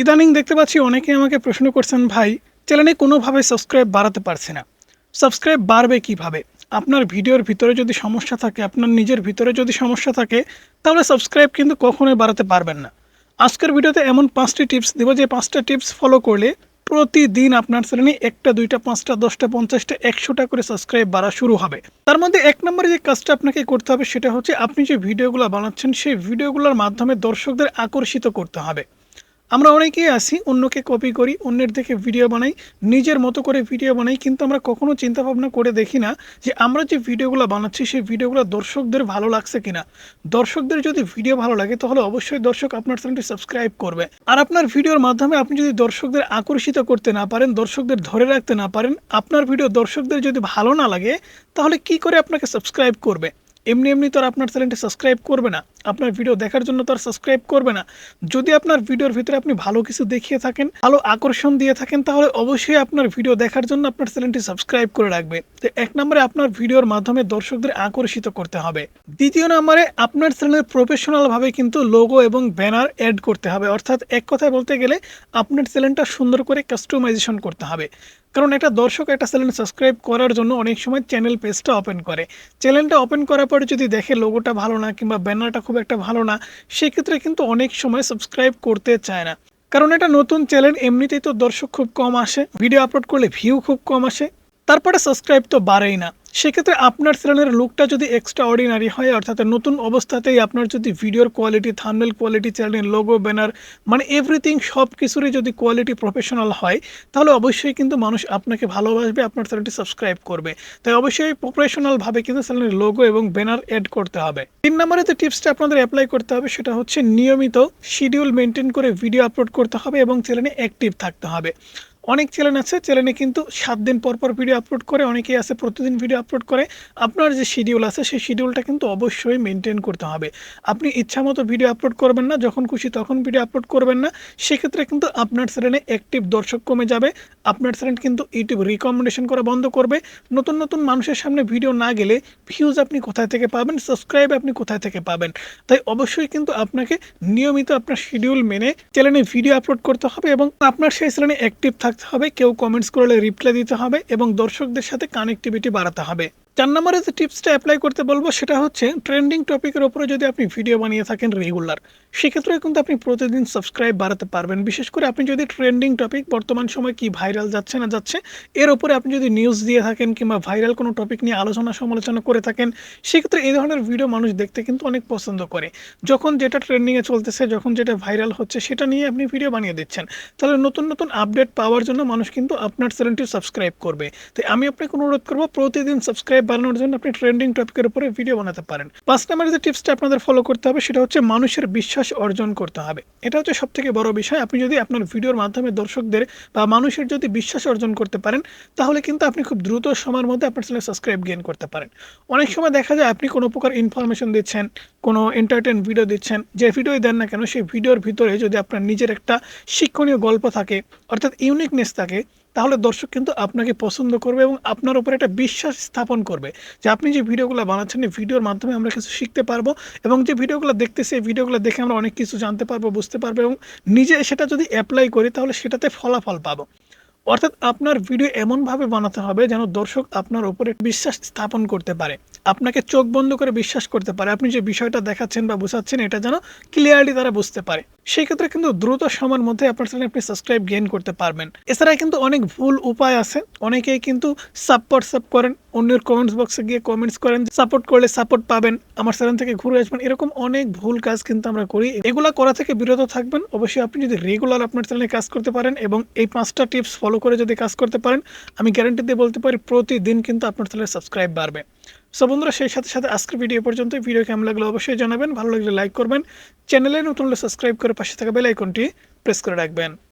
ইদানিং দেখতে পাচ্ছি অনেকে আমাকে প্রশ্ন করছেন, ভাই, চ্যানেলে কোনোভাবে সাবস্ক্রাইব বাড়াতে পারছে না। সাবস্ক্রাইব বাড়বে কীভাবে? আপনার ভিডিওর ভিতরে যদি সমস্যা থাকে, আপনার নিজের ভিতরে যদি সমস্যা থাকে, তাহলে সাবস্ক্রাইব কিন্তু কখনোই বাড়াতে পারবেন না। আজকের ভিডিওতে এমন পাঁচটি টিপস দেবো, যে পাঁচটা টিপস ফলো করলে প্রতিদিন আপনার চ্যানেলে একটা, দুইটা, পাঁচটা, দশটা, পঞ্চাশটা, একশোটা করে সাবস্ক্রাইব বাড়া শুরু হবে। তার মধ্যে এক নম্বরে যে কাজটা আপনাকে করতে হবে, সেটা হচ্ছে আপনি যে ভিডিওগুলো বানাচ্ছেন, সেই ভিডিওগুলোর মাধ্যমে দর্শকদের আকর্ষিত করতে হবে। আমরা অনেকেই আসি অন্যকে কপি করি, অন্যের দেখে ভিডিও বানাই, নিজের মতো করে ভিডিও বানাই, কিন্তু আমরা কখনো চিন্তা ভাবনা করে দেখি না যে আমরা যে ভিডিওগুলো বানাচ্ছি, সেই ভিডিওগুলো দর্শকদের ভালো লাগছে কিনা। দর্শকদের যদি ভিডিও ভালো লাগে, তাহলে অবশ্যই দর্শক আপনার চ্যানেলটি সাবস্ক্রাইব করবে। আর আপনার ভিডিওর মাধ্যমে আপনি যদি দর্শকদের আকর্ষিত করতে না পারেন, দর্শকদের ধরে রাখতে না পারেন, আপনার ভিডিও দর্শকদের যদি ভালো না লাগে, তাহলে কি করে আপনাকে সাবস্ক্রাইব করবে? এমনি এমনি তো আর আপনার চ্যানেলটি সাবস্ক্রাইব করবে না। আপনার ভিডিও দেখার জন্য তো আর সাবস্ক্রাইব করবে না। যদি আপনার ভিডিওর ভিতরে আপনি ভালো কিছু দেখিয়ে থাকেন, ভালো আকর্ষণ দিয়ে থাকেন, তাহলে অবশ্যই আপনার ভিডিও দেখার জন্য আপনার চ্যানেলটি সাবস্ক্রাইব করে রাখবে। তো এক নম্বরে আপনার ভিডিওর মাধ্যমে দর্শকদের আকর্ষিত করতে হবে। দ্বিতীয় নম্বরে আপনার চ্যানেলের প্রফেশনালভাবে কিন্তু লোগো এবং ব্যানার অ্যাড করতে হবে। অর্থাৎ এক কথায় বলতে গেলে আপনার চ্যানেলটা সুন্দর করে কাস্টমাইজেশন করতে হবে। কারণ একটা দর্শক একটা চ্যানেল সাবস্ক্রাইব করার জন্য অনেক সময় চ্যানেল পেজটা ওপেন করে। চ্যানেলটা ওপেন করার পরে যদি দেখে লোগোটা ভালো না কিংবা ব্যানারটা খুব একটা ভালো না, সেক্ষেত্রে কিন্তু অনেক সময় সাবস্ক্রাইব করতে চায় না। কারণ এটা নতুন চ্যানেল এমনিতেই তো দর্শক খুব কম আসে ভিডিও আপলোড করলে ভিউ খুব কম আসে, তারপরে সাবস্ক্রাইব তো বাড়েই না। সেক্ষেত্রে আপনার চ্যানেলের লুকটা যদি এক্সট্রা অর্ডিনারি হয়, অর্থাৎ নতুন অবস্থাতেই আপনার যদি ভিডিওর quality thumbnail quality channel logo banner মানে এভরিথিং সব কিছুরই যদি কোয়ালিটি প্রফেশনাল হয়, তাহলে অবশ্যই কিন্তু মানুষ আপনাকে ভালোবাসবে, আপনার চ্যানেলটি সাবস্ক্রাইব করবে। তাই অবশ্যই প্রফেশনালভাবে কিন্তু চ্যানেলের লোগো এবং ব্যানার অ্যাড করতে হবে। তিন নম্বরে যে টিপসটা আপনাদের অ্যাপ্লাই করতে হবে, সেটা হচ্ছে নিয়মিত শিডিউল মেনটেন করে ভিডিও আপলোড করতে হবে এবং চ্যানেলে অ্যাক্টিভ থাকতে হবে। অনেক চ্যানেল আছে, চ্যানেলে কিন্তু সাত দিন পর পর ভিডিও আপলোড করে, অনেকেই আছে প্রতিদিন ভিডিও আপলোড করে। আপনার যে শিডিউল আছে, সেই শিডিউলটা কিন্তু অবশ্যই মেনটেন করতে হবে। আপনি ইচ্ছা মতো ভিডিও আপলোড করবেন না, যখন খুশি তখন ভিডিও আপলোড করবেন না। সেক্ষেত্রে কিন্তু আপনার চ্যানেলে অ্যাক্টিভ দর্শক কমে যাবে, আপনার চ্যানেল কিন্তু ইউটিউব রিকমেন্ডেশন করা বন্ধ করবে। নতুন নতুন মানুষের সামনে ভিডিও না গেলে ভিউজ আপনি কোথায় থেকে পাবেন সাবস্ক্রাইব আপনি কোথায় থেকে পাবেন? তাই অবশ্যই কিন্তু আপনাকে নিয়মিত আপনার শিডিউল মেনে চ্যানেলে ভিডিও আপলোড করতে হবে এবং আপনার সেই চ্যানেলে অ্যাক্টিভ থাকতে হবে কেউ কমেন্টস করলে রিপ্লাই দিতে হবে এবং দর্শকদের সাথে কানেক্টিভিটি বাড়াতে হবে। চার নম্বরে যে টিপসটা অ্যাপ্লাই করতে বলব সেটা হচ্ছে ট্রেন্ডিং টপিকের উপরে যদি আপনি ভিডিও বানিয়ে থাকেন রেগুলার সেক্ষেত্রে কিন্তু আপনি প্রতিদিন সাবস্ক্রাইব বাড়াতে পারবেন। বিশেষ করে আপনি যদি ট্রেন্ডিং টপিক বর্তমান সময় কি ভাইরাল যাচ্ছে না যাচ্ছে, এর উপরে আপনি যদি নিউজ দিয়ে থাকেন কিংবা ভাইরাল কোনো টপিক নিয়ে আলোচনা সমালোচনা করে থাকেন, সেক্ষেত্রে এই ধরনের ভিডিও মানুষ দেখতে কিন্তু অনেক পছন্দ করে। যখন যেটা ট্রেন্ডিংয়ে চলতেছে, যখন যেটা ভাইরাল হচ্ছে, সেটা নিয়ে আপনি ভিডিও বানিয়ে দিচ্ছেন। তাহলে নতুন নতুন আপডেট পাওয়ার জন্য মানুষ কিন্তু আপনার চ্যানেলটি সাবস্ক্রাইব করবে। তাই আমি আপনাকে অনুরোধ করব, প্রতিদিন সাবস্ক্রাইব বাড়ানোর জন্য আপনি ট্রেন্ডিং টপিকের উপরে ভিডিও বানাতে পারেন। পাঁচ নম্বরে যে টিপসটা আপনাদের ফলো করতে হবে, সেটা হচ্ছে মানুষের বিশ্বাস অর্জন করতে হবে। এটা হচ্ছে সব থেকে বড় বিষয়। আপনি যদি আপনার ভিডিওর মাধ্যমে দর্শকদের বা মানুষের যদি বিশ্বাস অর্জন করতে পারেন, তাহলে কিন্তু আপনি খুব দ্রুত সময়ের মধ্যে আপনার চ্যানেল সাবস্ক্রাইব গেইন করতে পারেন। অনেক সময় দেখা যায় আপনি কোনো প্রকার ইনফরমেশন দিচ্ছেন, কোনো এন্টারটেন ভিডিও দিচ্ছেন, যে ভিডিওই দেন না কেন, সেই ভিডিওর ভিতরে যদি আপনার নিজের একটা শিক্ষণীয় গল্প থাকে, অর্থাৎ ইউনিকনেস থাকে তাহলে দর্শক কিন্তু আপনাকে পছন্দ করবে এবং আপনার উপরে একটা বিশ্বাস স্থাপন করবে যে আপনি যে ভিডিওগুলো বানাচ্ছেন, এই ভিডিওর মাধ্যমে আমরা কিছু শিখতে পারব এবং যে ভিডিওগুলো দেখতেছি, এই ভিডিওগুলো দেখে আমরা অনেক কিছু জানতে পারব, বুঝতে পারব এবং নিজে সেটা যদি অ্যাপ্লাই করি তাহলে সেটাতে ফলাফল পাবো। অর্থাৎ আপনার ভিডিও এমনভাবে বানাতে হবে যেন দর্শক আপনার উপরে বিশ্বাস স্থাপন করতে পারে। আপনাকে চোখ বন্ধ করে বিশ্বাস করতে পারে। আপনি যে বিষয়টা দেখাচ্ছেন বা বোঝাচ্ছেন, এটা যেন ক্লিয়ারলি তারা বুঝতে পারে। সেই ক্ষেত্রে কিন্তু দ্রুত সময়ের মধ্যে আপনার চ্যানেলে আপনি সাবস্ক্রাইব গেইন করতে পারবেন। এছাড়া কিন্তু অনেক ভুল উপায় আছে। অনেকেই কিন্তু সাপোর্ট সাপ করেন, অন্যের কমেন্টস বক্সে গিয়ে কমেন্টস করেন সাপোর্ট করলে সাপোর্ট পাবেন, আমার চ্যানেল থেকে ঘুরে আসবেন। এরকম অনেক ভুল কাজ কিন্তু আমরা করি। এগুলা করা থেকে বিরত থাকবেন। অবশ্যই আপনি যদি রেগুলার আপনার চ্যানেলে কাজ করতে পারেন এবং এই পাঁচটা টিপস ফলো করে যদি কাজ করতে পারেন, আমি গ্যারান্টি দিয়ে বলতে পারি প্রতিদিন কিন্তু আপনার চ্যানেলে সাবস্ক্রাইব বাড়বে। সো বন্ধুরা, সেই সাথে সাথে আজকের ভিডিও পর্যন্ত ভিডিও কেমন লাগল অবশ্যই জানাবেন। ভালো লাগলে লাইক করবেন। চ্যানেলে নতুন হলে সাবস্ক্রাইব করে পাশে থাকা বেল আইকনটি প্রেস করে রাখবেন।